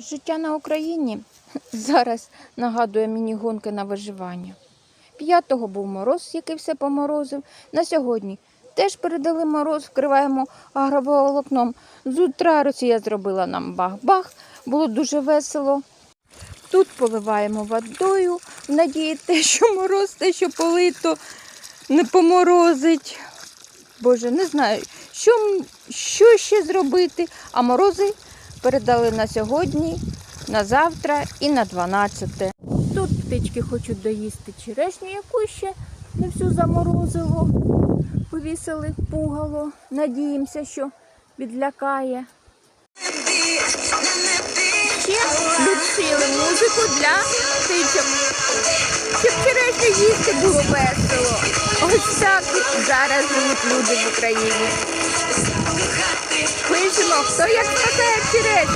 Життя на Україні зараз нагадує мені гонки на виживання. П'ятого був мороз, який все поморозив. На сьогодні теж передали мороз, вкриваємо агроволокном. З утра Росія зробила нам бах-бах, було дуже весело. Тут поливаємо водою, в надії те, що мороз, те, що полито, не поморозить. Боже, не знаю, що, що ще зробити, а морози передали на сьогодні, на завтра і на 12. Тут птички хочуть доїсти черешню, яку ще не всю заморозило. Повісили пугало. Надіємося, що відлякає. Ще відшили музику для птичок. Щоб черешню їсти було весело. Ось так зараз живуть люди в Україні. Пишемо, хто як спасає черешню.